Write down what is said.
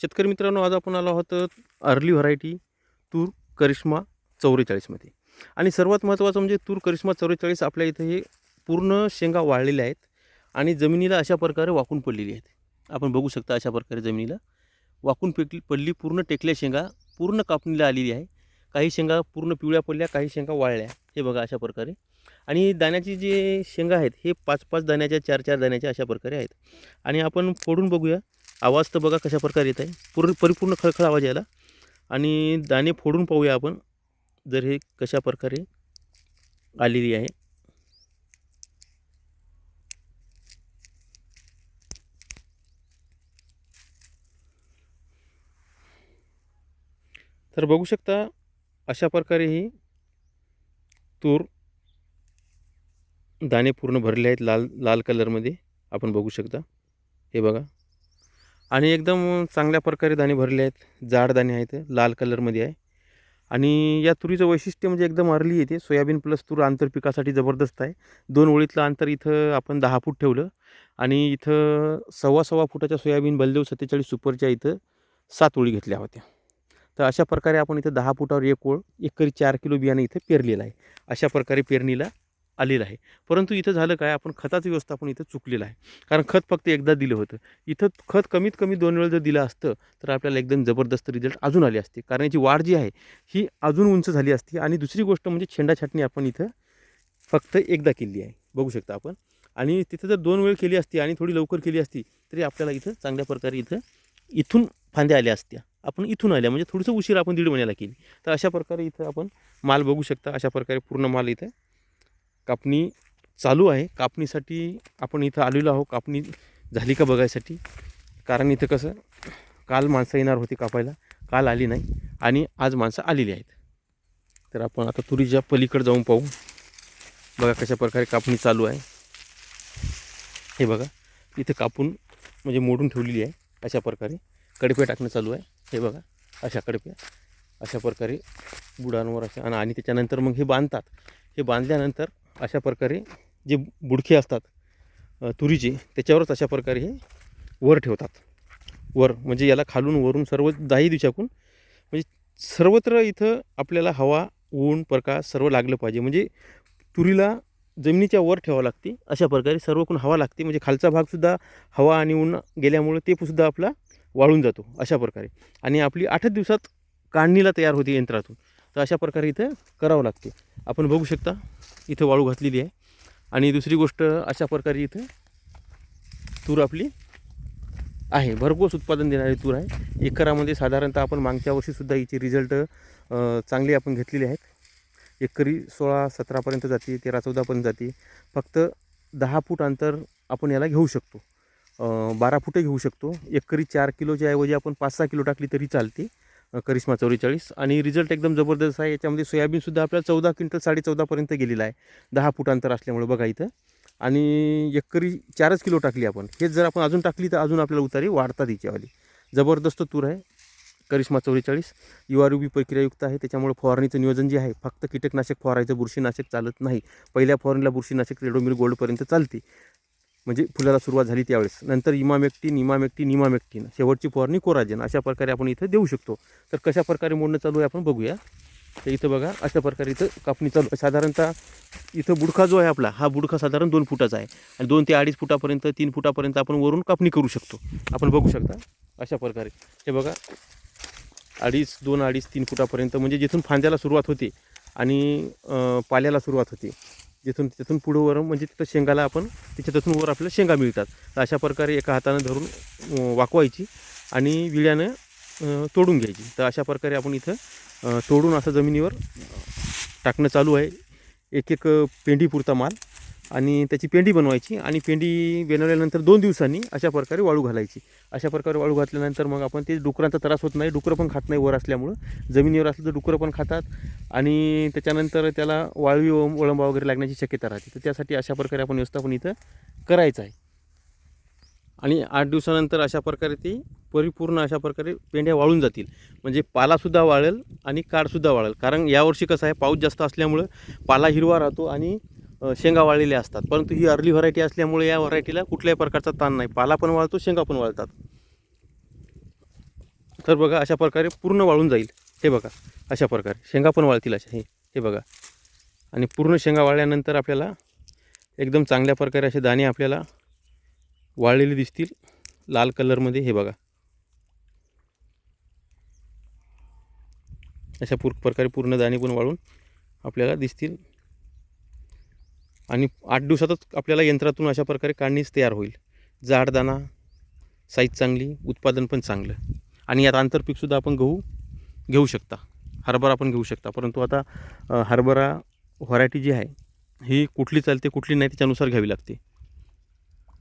शेतकरी मित्रांनो आज आपण आलो आहोत अर्ली व्हरायटी तूर करिश्मा चौवेचाळीसमध्ये. आणि सर्वात महत्त्वाचं म्हणजे तूर करिश्मा चौवेचाळीस आपल्या इथे हे पूर्ण शेंगा वाळलेल्या आहेत आणि जमिनीला अशा प्रकारे वाकून पडलेली आहेत. आपण बघू शकता अशा प्रकारे जमिनीला वाकून पेटली पडली पूर्ण टेकल्या शेंगा पूर्ण कापणीला आलेली आहे. काही शेंगा पूर्ण पिवळ्या पडल्या काही शेंगा वाळल्या. हे बघा अशा प्रकारे. आणि दाण्याची जे शेंगा आहेत हे पाच पाच दाण्याच्या चार चार दाण्याच्या अशा प्रकारे आहेत. आणि आपण फोडून बघूया. आवाज तर बघा कशा प्रकारे येत आहे. पूर्ण परिपूर्ण खळखळ आवाज यायला. आणि दाणे फोडून पाहूया आपण जर हे कशा प्रकारे आलेली आहे. तर बघू शकता अशा प्रकारे ही तूर दाणे पूर्ण भरले आहेत लाल लाल कलरमध्ये आपण बघू शकता. हे बघा. आणि एकदम चांगल्या प्रकारे दाणे भरले आहेत. जाड दाणे आहेत लाल कलरमध्ये आहे. आणि या तुरीचं वैशिष्ट्य म्हणजे एकदम अर्ली येते. सोयाबीन प्लस तूर आंतरपिकासाठी जबरदस्त आहे. दोन ओळीतलं अंतर इथं आपण दहा फूट ठेवलं. आणि इथं सव्वा सव्वा फुटाच्या सोयाबीन बलदेव सत्तेचाळीस सुपरच्या इथं सात ओळी घेतल्या होत्या. तर अशा प्रकारे आपण इथं दहा फुटावर एक ओळ एकरी चार किलो बियाणं इथं पेरलेलं आहे. अशा प्रकारे पेरणीला आलेलं आहे. परंतु इथं झालं काय? आपण खताचं व्यवस्थापन इथं चुकलेलं आहे. कारण खत फक्त एकदा दिलं होतं. इथं खत कमीत कमी दोन वेळा जर दिलं असतं तर आपल्याला एकदम जबरदस्त रिझल्ट अजून आले असते. कारण याची वाढ जी आहे ही अजून उंच झाली असती. आणि दुसरी गोष्ट म्हणजे छेंडा छाटणी आपण इथं फक्त एकदा केली आहे. बघू शकता आपण. आणि तिथं जर दोन वेळ केली असती आणि थोडी लवकर केली असती तरी आपल्याला इथं चांगल्या प्रकारे इथं इथून फांद्या आल्या असत्या. आपण इथून आल्या. म्हणजे थोडंसं उशीर आपण दीड महिन्याला केली. तर अशा प्रकारे इथं आपण माल बघू शकता. अशा प्रकारे पूर्ण माल इथं कापणी चालू आहे. कापणीसाठी आपण इथं आलेलो आहो कापणी झाली का बघायसाठी? कारण इथं कसं काल माणसं येणार होती कापायला. काल आली नाही आणि आज माणसं आलेली आहेत. तर आपण आता तुरीच्या पलीकडे जाऊन पाहू. बघा कशा प्रकारे कापणी चालू आहे. हे बघा इथं कापून म्हणजे मोडून ठेवलेली आहे. अशा प्रकारे कडप्या टाकणं चालू आहे. हे बघा अशा कडप्या अशा प्रकारे बुडांवर अशा आणि त्याच्यानंतर मग हे बांधतात. हे बांधल्यानंतर अशा प्रकारे जे बुडखे असतात तुरीचे त्याच्यावरच अशा प्रकारे हे वर ठेवतात. वर म्हणजे याला खालून वरून सर्व दाही दिशाकून म्हणजे सर्वत्र इथं आपल्याला हवा ऊन प्रकाश सर्व लागलं पाहिजे. म्हणजे तुरीला जमिनीच्या वर ठेवावं लागते अशा प्रकारे सर्वकून हवा लागते. म्हणजे खालचा भागसुद्धा हवा आणि ऊन गेल्यामुळे ते सुद्धा आपला वाळून जातो अशा प्रकारे. आणि आपली आठच दिवसात काढणीला तयार होते यंत्रातून. तर अशा प्रकारे इथं करावं लागते. आपण बघू शकता इथं वाळू घातलेली आहे. आणि दुसरी गोष्ट अशा प्रकारे इथं तूर आपली आहे. भरघोस उत्पादन देणारी तूर आहे. एकरामध्ये साधारणतः आपण मागच्या वर्षीसुद्धा हिचे रिझल्ट चांगले आपण घेतलेले आहेत. एकरी सोळा सतरापर्यंत जाते तेरा चौदापर्यंत जाते. फक्त दहा फूट अंतर आपण याला घेऊ शकतो. बारा फुटं घेऊ शकतो. एकरी चार किलोच्या ऐवजी आपण पाच सहा किलो टाकली तरी चालते. करिश्मा चौवेचाळीस. आणि रिझल्ट एकदम जबरदस्त आहे. याच्यामध्ये सोयाबीनसुद्धा आपल्याला चौदा क्विंटल साडे चौदापर्यंत गेलेला आहे. दहा फूट अंतर असल्यामुळे बघा इथं. आणि एकरी चारच किलो टाकली आपण. हेच जर आपण अजून टाकली तर अजून आपल्याला उतारी वाढतात हिच्यावाली जबरदस्त तूर आहे. करिश्मा चौवेचाळीस. यू आर बी प्रक्रियायुक्त आहे. त्याच्यामुळे फवारणीचं नियोजन जे आहे फक्त कीटकनाशक फवारायचं बुरशीनाशक चालत नाही. पहिल्या फवारणीला बुरशीनाशक रेडोमिल गोल्डपर्यंत चालते. म्हणजे फुलाला सुरुवात झाली त्यावेळेस. नंतर इमामेक्टिन इमामेक्टिन इमामेक्टिन शेवटची फवारणी कोराजन. अशा प्रकारे आपण इथं देऊ शकतो. तर कशा प्रकारे मोडणं चालू आहे आपण बघूया. तर इथं बघा अशा प्रकारे इथं कापणी चालू साधारणतः इथं बुडखा जो आहे आपला हा बुडखा साधारण दोन फुटाचा आहे. आणि दोन ते अडीच फुटापर्यंत तीन फुटापर्यंत आपण वरून कापणी करू शकतो. आपण बघू शकता अशा प्रकारे. हे बघा अडीच दोन अडीच तीन फुटापर्यंत म्हणजे जिथून फांद्याला सुरुवात होते आणि पाल्याला सुरुवात होते. जिथून तिथून पुढं वर म्हणजे तिथं शेंगाला आपण तिच्या तिथून वर आपल्याला शेंगा मिळतात. तर अशा प्रकारे एका हातानं धरून वाकवायची आणि विळ्यानं तोडून घ्यायची. तर अशा प्रकारे आपण इथं तोडून असं जमिनीवर टाकणं चालू आहे. एक एक पेंडीपुरता माल. आणि त्याची पेंडी बनवायची आणि पेंडी बनवल्यानंतर दोन दिवसांनी अशा प्रकारे वाळू घालायची. अशा प्रकारे वाळू घातल्यानंतर मग आपण ते डुकरांचा त्रास होत नाही डुकरं पण खात नाही वर असल्यामुळं. जमिनीवर असलं तर डुकरं पण खातात आणि त्याच्यानंतर त्याला वाळवी वळंबा वगैरे लागण्याची शक्यता राहते. तर त्यासाठी अशा प्रकारे आपण व्यवस्थापन इथं करायचं आहे. आणि आठ दिवसानंतर अशा प्रकारे ती परिपूर्ण अशा प्रकारे पेंड्या वाळून जातील. म्हणजे पालासुद्धा वाळेल आणि काडसुद्धा वाळेल. कारण यावर्षी कसं आहे पाऊस जास्त असल्यामुळं पाला हिरवा राहतो आणि शेंगा वाळलेल्या असतात. परंतु ही अर्ली व्हरायटी असल्यामुळे या व्हरायटीला कुठल्याही प्रकारचा ताण नाही. पाला पण वाळतो शेंगा पण वाळतात. तर बघा अशा प्रकारे पूर्ण वाळून जाईल. हे बघा अशा प्रकारे. शेंगा पण वाळतील अशा. हे हे बघा. आणि पूर्ण शेंगा वाळल्यानंतर आपल्याला एकदम चांगल्या प्रकारे असे दाणे आपल्याला वाळलेले दिसतील. लाल कलरमध्ये हे बघा. अशा पूर प्रकारे पूर्ण दाणे पण वाळून आपल्याला दिसतील. आणि आठ दिवसातच आपल्याला यंत्रातून अशा प्रकारे काढणीच तयार होईल. जाडदाना साईज चांगली उत्पादन पण चांगलं. आणि यात आंतरपीकसुद्धा आपण गहू घेऊ शकता. हरभरा पण घेऊ शकता. परंतु आता हरभरा व्हरायटी जी आहे ही कुठली चालते कुठली नाही त्याच्यानुसार घ्यावी लागते.